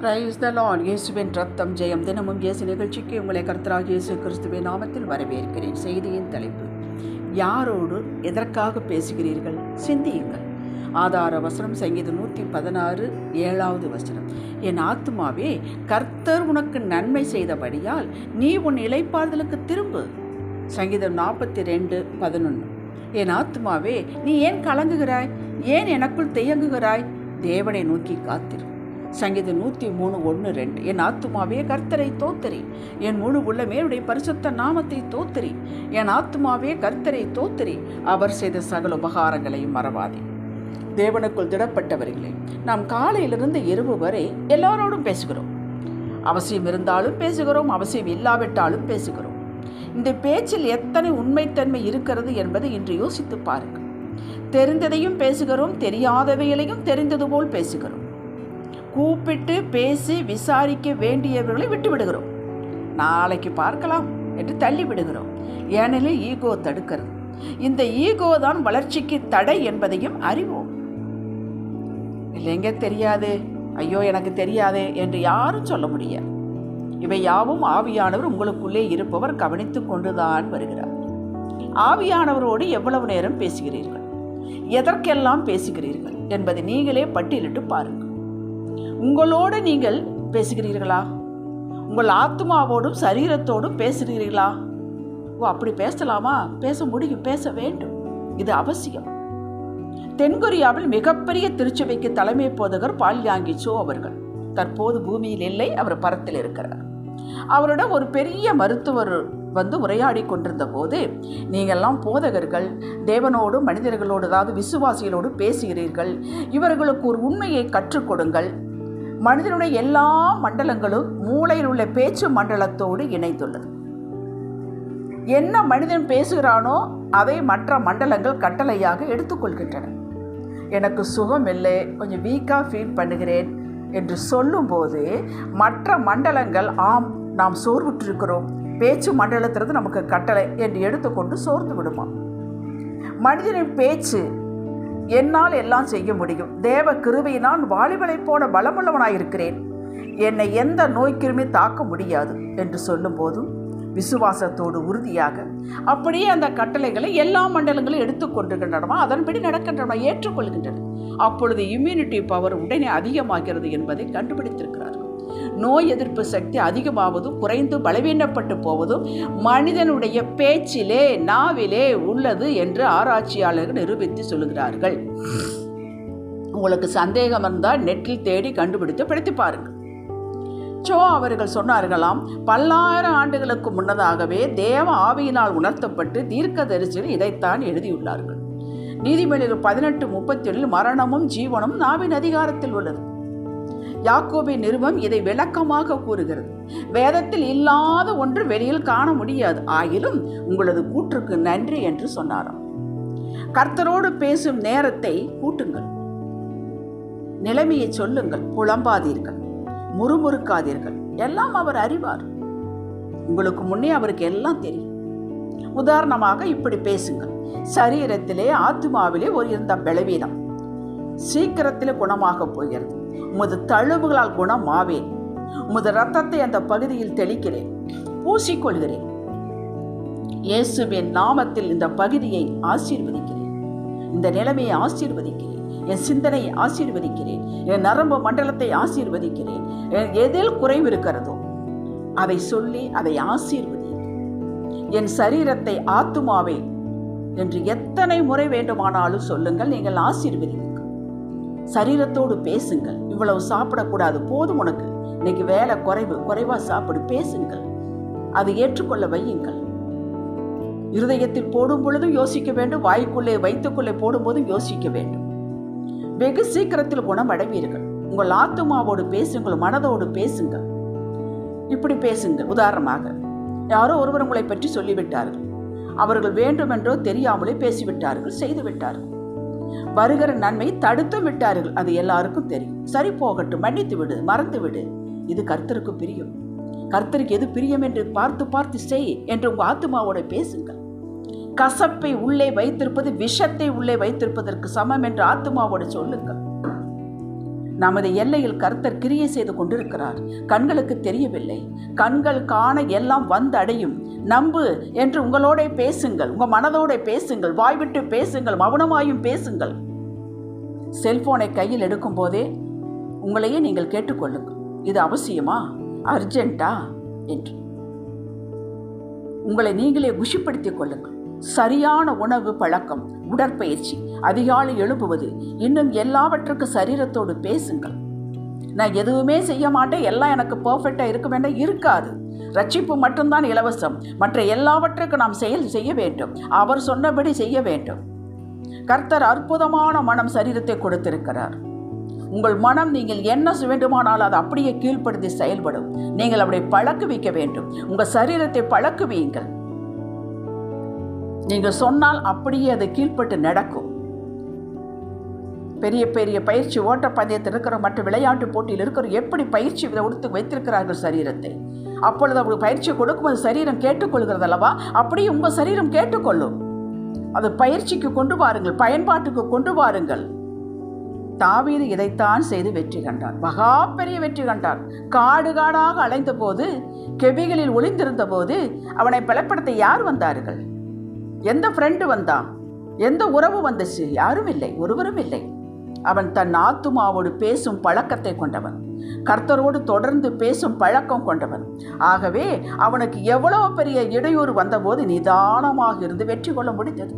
Praise the Lord. இயேசுவின் ரத்தம் ஜெயம் தினமும் இயேசு நிகழ்ச்சிக்கு உங்களை கர்த்தராக இயேசு கிறிஸ்துவின் நாமத்தில் வரவேற்கிறேன். செய்தியின் தலைப்பு யாரோடு எதற்காக பேசுகிறீர்கள்? சிந்தியுங்கள். ஆதார வசனம் சங்கீதம் நூற்றி பதினாறு ஏழாவது வசனம். என் ஆத்துமாவே கர்த்தர் உனக்கு நன்மை செய்தபடியால் நீ உன் இலைப்பாறுதலுக்கு திரும்பு. சங்கீதம் நாற்பத்தி ரெண்டு பதினொன்று என் ஆத்துமாவே நீ ஏன் கலங்குகிறாய்? ஏன் எனக்குள் தேயங்குகிறாய்? தேவனை நோக்கி காத்திரு. சங்கீதம் நூற்றி மூணு ஒன்று ரெண்டு. என் ஆத்துமாவே கர்த்தரை தோத்தரி. என் முழு உள்ளமே உடைய பரிசுத்த நாமத்தை தோத்தரி. என் ஆத்துமாவே கர்த்தரை தோத்தரி. அவர் செய்த சகல உபகாரங்களையும் மறவாதே. தேவனுக்குள் திடப்பட்டவர்களே நாம் காலையிலிருந்து இரவு வரை எல்லாரோடும் பேசுகிறோம். அவசியம் இருந்தாலும் பேசுகிறோம் அவசியம் இல்லாவிட்டாலும் பேசுகிறோம். இந்த பேச்சில் எத்தனை உண்மைத்தன்மை இருக்கிறது என்பதை இன்று யோசித்து பாருங்கள். தெரிந்ததையும் பேசுகிறோம் தெரியாதவைகளையும் தெரிந்தது போல் பேசுகிறோம். கூப்பிட்டு பேசி விசாரிக்க வேண்டியவர்களை விட்டு விடுகிறோம் நாளைக்கு பார்க்கலாம் என்று தள்ளி விடுகிறோம் ஏனெனில் ஈகோ தடுக்கிறது. இந்த ஈகோ தான் வளர்ச்சிக்கு தடை என்பதையும் அறிவோம். இல்லைங்க தெரியாது. ஐயோ எனக்கு தெரியாதே என்று யாரும் சொல்ல முடியாது. இவை யாவும் ஆவியானவர் உங்களுக்குள்ளே இருப்பவர் கவனித்து கொண்டுதான் வருகிறார். ஆவியானவரோடு எவ்வளவு நேரம் பேசுகிறீர்கள்? எதற்கெல்லாம் பேசுகிறீர்கள் என்பதை நீங்களே பட்டியலிட்டு பாருங்கள். உங்களோடு நீங்கள் பேசுகிறீர்களா? உங்கள் ஆத்மாவோடும் சரீரத்தோடும் பேசுகிறீர்களா? ஓ அப்படி பேசலாமா? பேச முடியும் பேச வேண்டும். இது அவசியம். தென்கொரியாவில் மிகப்பெரிய திருச்சபைக்கு தலைமை போதகர் பால்யாங்கி சோ அவர்கள். தற்போது பூமியில் இல்லை அவர் பரத்தில் இருக்கிறார். அவரிடம் ஒரு பெரிய மருத்துவர் வந்து உரையாடி கொண்டிருந்த போது நீங்கள்லாம் போதகர்கள் தேவனோடு மனிதர்களோடு அதாவது விசுவாசிகளோடு பேசுகிறீர்கள். இவர்களுக்கு ஒரு உண்மையை கற்றுக் கொடுங்கள். மனிதனுடைய எல்லா மண்டலங்களும் மூளையில் உள்ள பேச்சு மண்டலத்தோடு இணைந்துள்ளது. என்ன மனிதன் பேசுகிறானோ அதை மற்ற மண்டலங்கள் கட்டளையாக எடுத்துக்கொள்கின்றன எனக்கு சுகம் இல்லை கொஞ்சம் வீக்காக ஃபீல் பண்ணுகிறேன் என்று சொல்லும்போது மற்ற மண்டலங்கள் ஆம் நாம் சோர்வுற்றிருக்கிறோம். பேச்சு மண்டலத்திலிருந்து நமக்கு கட்டளை என்று எடுத்துக்கொண்டு சோர்ந்து விடுமா? மனிதனின் பேச்சு என்னால் எல்லாம் செய்ய முடியும். தேவ கிருபையினால் வாலிபலைப் போல பலமுள்ளவனாயிருக்கிறேன். என்னை எந்த நோய்க்கிருமி தாக்க முடியாது என்று சொல்லும்போதும் விசுவாசத்தோடு உறுதியாக அப்படியே அந்த கட்டளைகளை எல்லா மண்டலங்களும் எடுத்துக்கொண்டிருக்கின்றனவா அதன்படி நடக்கின்றன ஏற்றுக்கொள்கின்றன. அப்பொழுது இம்யூனிட்டி பவர் உடனே அதிகமாகிறது என்பதை கண்டுபிடித்திருக்கிறார். நோய் எதிர்ப்பு சக்தி அதிகமாவதும் குறைந்து பலவீனப்பட்டு போவதும் மனிதனுடைய பேச்சிலே நாவிலே உள்ளது என்று ஆராய்ச்சியாளர்கள் நிரூபித்து சொல்லுகிறார்கள். உங்களுக்கு சந்தேகம் இருந்தால் நெட்டில் தேடி கண்டுபிடித்து படித்து பாருங்கள். சோ அவர்கள் சொன்னார்களாம் பல்லாயிரம் ஆண்டுகளுக்கு முன்னதாகவே தேவ ஆவியினால் உணர்த்தப்பட்டு தீர்க்க தரிசனம் இதைத்தான் எழுதியுள்ளார்கள். நீதிமொழிகள் பதினெட்டு முப்பத்தி ஏழில் மரணமும் ஜீவனும் நாவின் அதிகாரத்தில் உள்ளது. யாக்கோபின் நிறுவம் இதை விளக்கமாக கூறுகிறது. வேதத்தில் இல்லாத ஒன்று வெளியில் காண முடியாது. ஆயினும் உங்களது கூற்றுக்கு நன்றி என்று சொன்னாராம். கர்த்தரோடு பேசும் நேரத்தை கூட்டுங்கள். நிலைமையை சொல்லுங்கள். புலம்பாதீர்கள். முறுமுறுக்காதீர்கள். எல்லாம் அவர் அறிவார். உங்களுக்கு முன்னே அவருக்கு எல்லாம் தெரியும். உதாரணமாக இப்படி பேசுங்கள். சரீரத்திலே ஆத்மாவிலே ஒரு இருந்த பலவீனம். சீக்கிரத்தில் குணமாக போகிறது. உமது தழுவுகளால் குணமாவேன். உமது ரத்தத்தை அந்த பகுதியில் தெளிக்கிறேன். பூசிக்கொள்கிறேன். இயேசுவின் நாமத்தில் இந்த பகுதியை ஆசீர்வதிக்கிறேன். இந்த நிலைமையை ஆசீர்வதிக்கிறேன். என் சிந்தனையை ஆசீர்வதிக்கிறேன். என் நரம்பு மண்டலத்தை ஆசீர்வதிக்கிறேன். எதில் குறைவு இருக்கிறதோ அதை சொல்லி அதை ஆசீர்வதி. என் சரீரத்தை ஆத்துமாவே என்று எத்தனை முறை வேண்டுமானாலும் சொல்லுங்கள். நீங்கள் ஆசீர்வதிங்க சரீரத்தோடு பேசுங்கள். இவ்வளவு சாப்பிடக்கூடாது. போதும் உனக்கு. இன்னைக்கு வேலை குறைவு. குறைவா சாப்பிடு. பேசுங்கள். அதை ஏற்றுக்கொள்ள வையுங்கள். இருதயத்தில் போடும் பொழுதும் யோசிக்க வேண்டும். வாய்க்குள்ளே வைத்துக்குள்ளே போடும்போதும் யோசிக்க வேண்டும். வெகு சீக்கிரத்தில் குணமடைவீர்கள். உங்கள் ஆத்துமாவோடு பேசுங்கள். மனதோடு பேசுங்கள். இப்படி பேசுங்கள். உதாரணமாக யாரோ ஒருவர் உங்களை பற்றி சொல்லிவிட்டார்கள். அவர்கள் வேண்டுமென்றோ தெரியாமலே பேசிவிட்டார்கள். செய்துவிட்டார்கள். வருகிற நன்மை தடுத்து விட்டார்கள். அது எல்லாருக்கும் தெரியும். சரி போகட்டும் மன்னித்து விடு மறந்து விடு. இது கர்த்தருக்கு பிரியம். கர்த்தருக்கு எது பிரியம் என்று பார்த்து பார்த்து செய் என்று உங்கள் ஆத்மாவோட பேசுங்கள். கசப்பை உள்ளே வைத்திருப்பது விஷத்தை உள்ளே வைத்திருப்பதற்கு சமம் என்று ஆத்மாவோட சொல்லுங்கள். நமது எல்லையில் கர்த்தர் கிரியை செய்து கொண்டிருக்கிறார். கண்களுக்கு தெரியவில்லை. கண்கள் காண எல்லாம் வந்து அடையும் நம்பு என்று உங்களோட பேசுங்கள். உங்கள் மனதோட பேசுங்கள். வாய்விட்டு பேசுங்கள். மௌனமாயும் பேசுங்கள். செல்போனை கையில் எடுக்கும் போதே உங்களையே நீங்கள் கேட்டுக்கொள்ளுங்கள். இது அவசியமா? அர்ஜென்ட்டா என்று. உங்களை நீங்களே குஷிப்படுத்திக் கொள்ளுங்கள். சரியான உணவு பழக்கம் உடற்பயிற்சி அதிகாலை எழுப்புவது இன்னும் எல்லாவற்றுக்கும் சரீரத்தோடு பேசுங்கள். நான் எதுவுமே செய்ய மாட்டேன் எல்லாம் எனக்கு பர்ஃபெக்டாக இருக்க வேண்டாம் இருக்காது. ரட்சிப்பு மட்டும்தான் இலவசம். மற்ற எல்லாவற்றுக்கும் நாம் செயல் செய்ய வேண்டும். அவர் சொன்னபடி செய்ய வேண்டும். கர்த்தர் அற்புதமான மனம் சரீரத்தை கொடுத்திருக்கிறார். உங்கள் மனம் நீங்கள் என்ன வேண்டுமானால் அது அப்படியே கீழ்ப்படுத்தி செயல்படும். நீங்கள் அப்படி பழக்குவிக்க வேண்டும். உங்கள் சரீரத்தை பழக்குவீங்கள். நீங்கள் சொன்னால் அப்படியே அது கீழ்ப்பட்டு நடக்கும். பெரிய பெரிய பயிற்சி ஓட்டப்பந்தயத்தில் இருக்கிற மற்ற விளையாட்டு போட்டியில் இருக்கிற எப்படி பயிற்சி கொடுத்து வைத்திருக்கிறார்கள் சரீரத்தை? அப்பொழுது அவர்கள் பயிற்சி கொடுக்கும்போது சரீரம் கேட்டுக்கொள்கிறது அல்லவா? அப்படியே உங்கள் சரீரம் கேட்டுக்கொள்ளும். அது பயிற்சிக்கு கொண்டு வாருங்கள் பயன்பாட்டுக்கு கொண்டு வாருங்கள். தாவீது இதைத்தான் செய்து வெற்றி கண்டான் மகா பெரிய வெற்றி கண்டான் காடு காடாக அலைந்த போது கெவிகளில் ஒளிந்திருந்த போது அவனை பலப்படுத்த யார் வந்தார்கள்? எந்த ஃப்ரெண்டு வந்தான்? எந்த உறவு வந்துச்சு? யாரும் இல்லை ஒருவரும் இல்லை. அவன் தன் ஆத்துமாவோடு பேசும் பழக்கத்தை கொண்டவன். கர்த்தரோடு தொடர்ந்து பேசும் பழக்கம் கொண்டவன். ஆகவே அவனுக்கு எவ்வளவு பெரிய இடையூறு வந்தபோது நிதானமாக இருந்து வெற்றி கொள்ள முடிந்தது.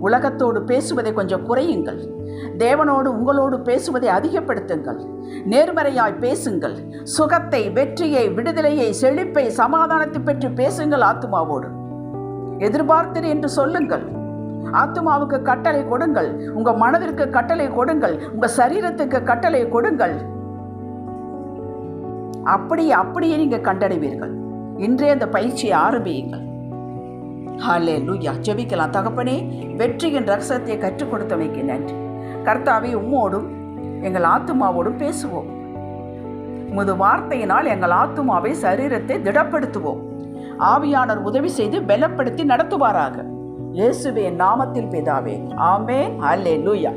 உலகத்தோடு பேசுவதை கொஞ்சம் குறையுங்கள். தேவனோடு உங்களோடு பேசுவதை அதிகப்படுத்துங்கள். நேர்மறையாய் பேசுங்கள். சுகத்தை வெற்றியை விடுதலையை செழிப்பை சமாதானத்தை பெற்று பேசுங்கள் ஆத்துமாவோடு. எதிர்பார்த்தது என்று சொல்லுங்கள். ஆத்துமாவுக்கு கட்டளை கொடுங்கள். உங்க மனதிற்கு கட்டளை கொடுங்கள். உங்க சரீரத்துக்கு கட்டளை கொடுங்கள். அப்படியே அப்படியே நீங்க கண்டடைவீர்கள். இன்றே அந்த பயிற்சியை ஆரம்பியுங்கள். ஹாலே லூயா ஜெபிக்கலாம். தகப்பனே வெற்றியின் ரகசத்தை கற்றுக் கொடுத்தமைக்கு நன்றி. கர்த்தாவை உம்மோடும் எங்கள் ஆத்துமாவோடும் பேசுவோம். உமது வார்த்தையினால் எங்கள் ஆத்துமாவை சரீரத்தை திடப்படுத்துவோம். ஆவியானவர் உதவி செய்து பலப்படுத்தி நடத்துவாராக. இயேசுவே நாமத்தில் பிதாவே. ஆமே அல்லே லூயா